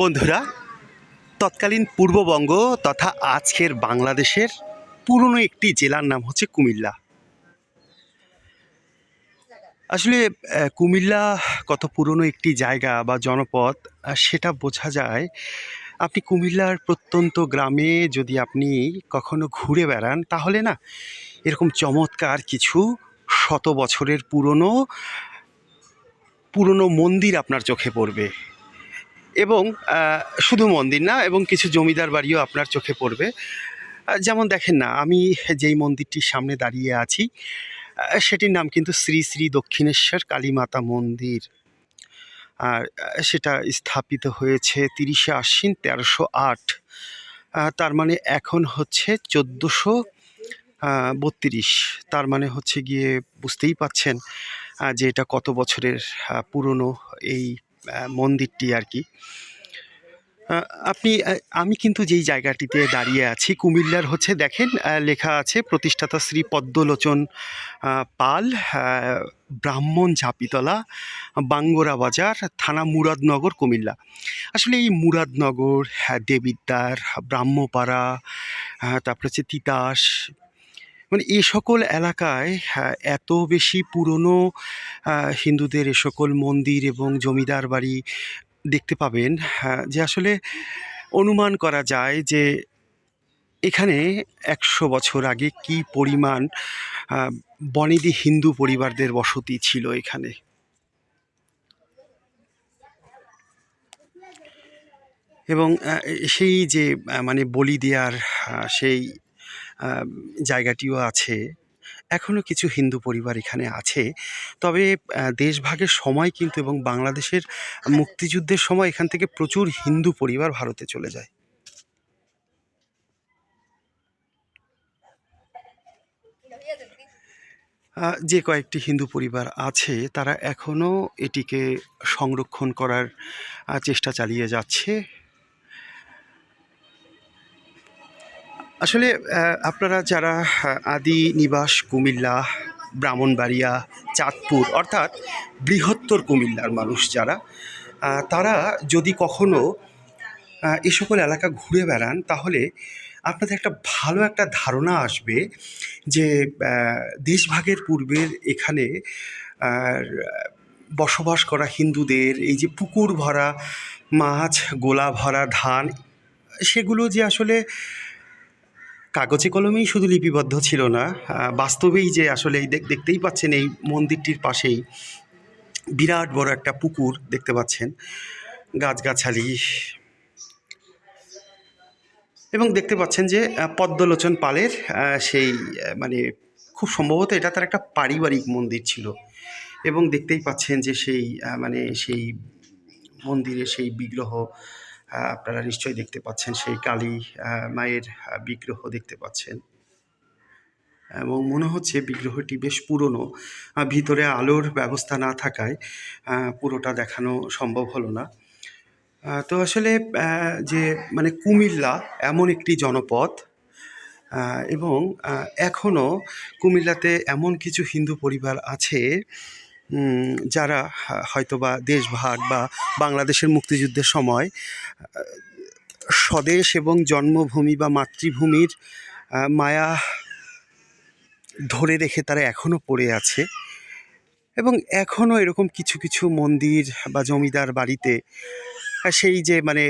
বন্ধুরা, তৎকালীন পূর্ববঙ্গ তথা আজকের বাংলাদেশের পুরনো একটি জেলার নাম হচ্ছে কুমিল্লা। আসলে কুমিল্লা কত পুরনো একটি জায়গা বা জনপদ সেটা বোঝা যায়। আপনি কুমিল্লার প্রত্যন্ত গ্রামে যদি আপনি কখনো ঘুরে বেড়ান, তাহলে না, এরকম চমৎকার কিছু শত বছরের পুরনো পুরনো মন্দির আপনার চোখে পড়বে। এবং শুধু মন্দির না, এবং কিছু জমিদার বাড়িও আপনার চোখে পড়বে। যেমন দেখেন না, আমি যেই মন্দিরটির সামনে দাঁড়িয়ে আছি সেটির নাম কিন্তু শ্রী শ্রী দক্ষিণেশ্বর কালীমাতা মন্দির। আর সেটা স্থাপিত হয়েছে তিরিশে আশ্বিন তেরোশো আট। তার মানে এখন হচ্ছে চোদ্দোশো বত্রিশ। তার মানে হচ্ছে গিয়ে বুঝতেই পাচ্ছেন যে এটা কত বছরের পুরনো এই মন্দিরটি আর কি। আপনি আমি কিন্তু যেই জায়গাটিতে দাঁড়িয়ে আছি কুমিল্লার হচ্ছে দেখেন লেখা আছে প্রতিষ্ঠাতা শ্রী পদ্মলোচন পাল ব্রাহ্মণ ঝাপিতলা বাঙ্গোরা বাজার থানা মুরাদনগর কুমিল্লা। আসলে এই মুরাদনগর হ্যাঁ, দেবিদ্বার ব্রাহ্মপাড়া তারপর হচ্ছে তিতাস মানে এই সকল এলাকায় হ্যাঁ, এত বেশি পুরনো হিন্দুদের এ সকল মন্দির এবং জমিদার বাড়ি দেখতে পাবেন হ্যাঁ, যে আসলে অনুমান করা যায় যে এখানে একশো বছর আগে কি পরিমাণ বনেদি হিন্দু পরিবারদের বসতি ছিল এখানে। এবং সেই যে মানে বলি দেওয়ার সেই জায়গাটিও আছে। এখনও কিছু হিন্দু পরিবার এখানে আছে। তবে দেশভাগের সময় কিন্তু এবং বাংলাদেশের মুক্তিযুদ্ধের সময় এখান থেকে প্রচুর হিন্দু পরিবার ভারতে চলে যায়। যে কয়েকটি হিন্দু পরিবার আছে, তারা এখনও এটিকে সংরক্ষণ করার চেষ্টা চালিয়ে যাচ্ছে। আসলে আপনারা যারা আদি নিবাস কুমিল্লা, ব্রাহ্মণবাড়িয়া, চাঁদপুর, অর্থাৎ বৃহত্তর কুমিল্লার মানুষ যারা তারা যদি কখনো এই সকল এলাকা ঘুরে বেড়ান, তাহলে আপনাদের একটা ভালো একটা ধারণা আসবে যে দেশভাগের পূর্বের এখানে বসবাস করা হিন্দুদের এই যে পুকুর ভরা, মাছ, গোলা ভরা, ধান, সেগুলো যে আসলে কাগজে কলমেই শুধু লিপিবদ্ধ ছিল না বাস্তবেই যে আসলে এই দেখ- দেখতেই পাচ্ছেন এই মন্দিরটির পাশেই বিরাট বড় একটা পুকুর দেখতে পাচ্ছেন, গাছগাছালি এবং দেখতে পাচ্ছেন যে পদ্মলোচন পালের সেই মানে খুব সম্ভবত এটা তার একটা পারিবারিক মন্দির ছিল এবং দেখতেই পাচ্ছেন যে সেই মানে সেই মন্দিরে সেই বিগ্রহ আপনারা নিশ্চয়ই দেখতে পাচ্ছেন সেই কালী মায়ের বিগ্রহ দেখতে পাচ্ছেন। এবং মনে হচ্ছে বিগ্রহটি বেশ পুরনো। ভিতরে আলোর ব্যবস্থা না থাকায় পুরোটা দেখানো সম্ভব হলো না। তো আসলে যে মানে কুমিল্লা এমন একটি জনপদ এবং এখনও কুমিল্লাতে এমন কিছু হিন্দু পরিবার আছে যারা হয়তোবা দেশভাগ বা বাংলাদেশের মুক্তিযুদ্ধের সময়, স্বদেশ এবং জন্মভূমি বা মাতৃভূমির মায়া ধরে রেখে তারা এখনও পড়ে আছে এবং এখনও এরকম কিছু কিছু মন্দির বা জমিদার বাড়িতে, সেই যে মানে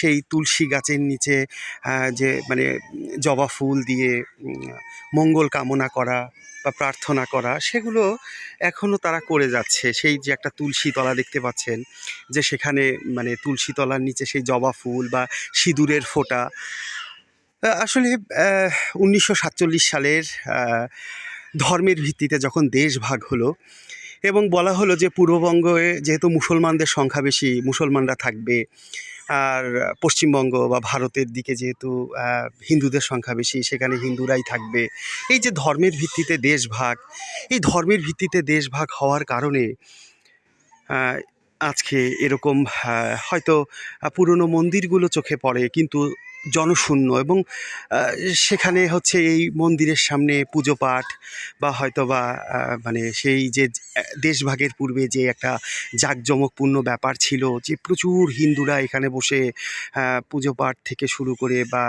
সেই তুলসী গাছের নিচে যে মানে জবা ফুল দিয়ে মঙ্গল কামনা করা বা প্রার্থনা করা, সেগুলো এখনও তারা করে যাচ্ছে। সেই যে একটা তুলসী তলা দেখতে পাচ্ছেন, যে সেখানে মানে তুলসী তলার নিচে সেই জবা ফুল বা সিঁদুরের ফোঁটা। আসলে উনিশশো সাতচল্লিশ সালের ধর্মের ভিত্তিতে যখন দেশ ভাগ হলো এবং বলা হলো যে পূর্ববঙ্গে যেহেতু মুসলমানদের সংখ্যা বেশি, মুসলমানরা থাকবে আর পশ্চিমবঙ্গ বা ভারতের দিকে যেহেতু হিন্দুদের সংখ্যা বেশি, সেখানে হিন্দুরাই থাকবে। এই যে ধর্মের ভিত্তিতে দেশ ভাগ এই ধর্মের ভিত্তিতে দেশ ভাগ হওয়ার কারণে আজকে এরকম হয়তো পুরনো মন্দিরগুলো চোখে পড়ে, কিন্তু জনশূন্য এবং সেখানে হচ্ছে এই মন্দিরের সামনে পুজো পাঠ বা হয়তো বা মানে সেই যে, দেশভাগের পূর্বে যে একটা জাঁকজমকপূর্ণ ব্যাপার ছিল যে প্রচুর হিন্দুরা এখানে বসে পুজো পাঠ থেকে শুরু করে বা,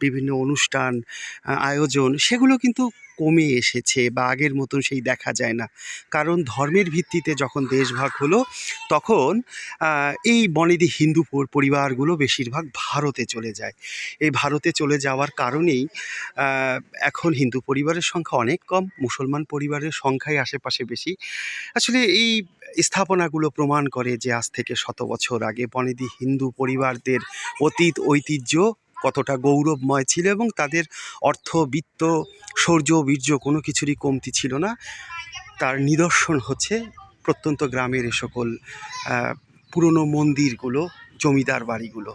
বিভিন্ন অনুষ্ঠান, আয়োজন, সেগুলো কিন্তু কমে এসেছে বা আগের মতন সেই দেখা যায় না। কারণ ধর্মের ভিত্তিতে যখন দেশভাগ হলো, তখন এই বনেদি হিন্দু পরিবারগুলো বেশিরভাগ ভারতে চলে যায়। এই ভারতে চলে যাওয়ার কারণেই এখন হিন্দু পরিবারের সংখ্যা অনেক কম, মুসলমান পরিবারের সংখ্যাই আশেপাশে বেশি। আসলে এই স্থাপনাগুলো প্রমাণ করে যে আজ থেকে শত বছর আগে বনেদি হিন্দু পরিবারদের অতীত ঐতিহ্য কতটা গৌরবময় ছিল এবং তাদের অর্থ, বিত্ত, শৌর্য, বীর্য কোনো কিছুরই কমতি ছিল না। তার নিদর্শন হচ্ছে প্রত্যন্ত গ্রামের এ সকল পুরনো মন্দিরগুলো, জমিদার বাড়িগুলো।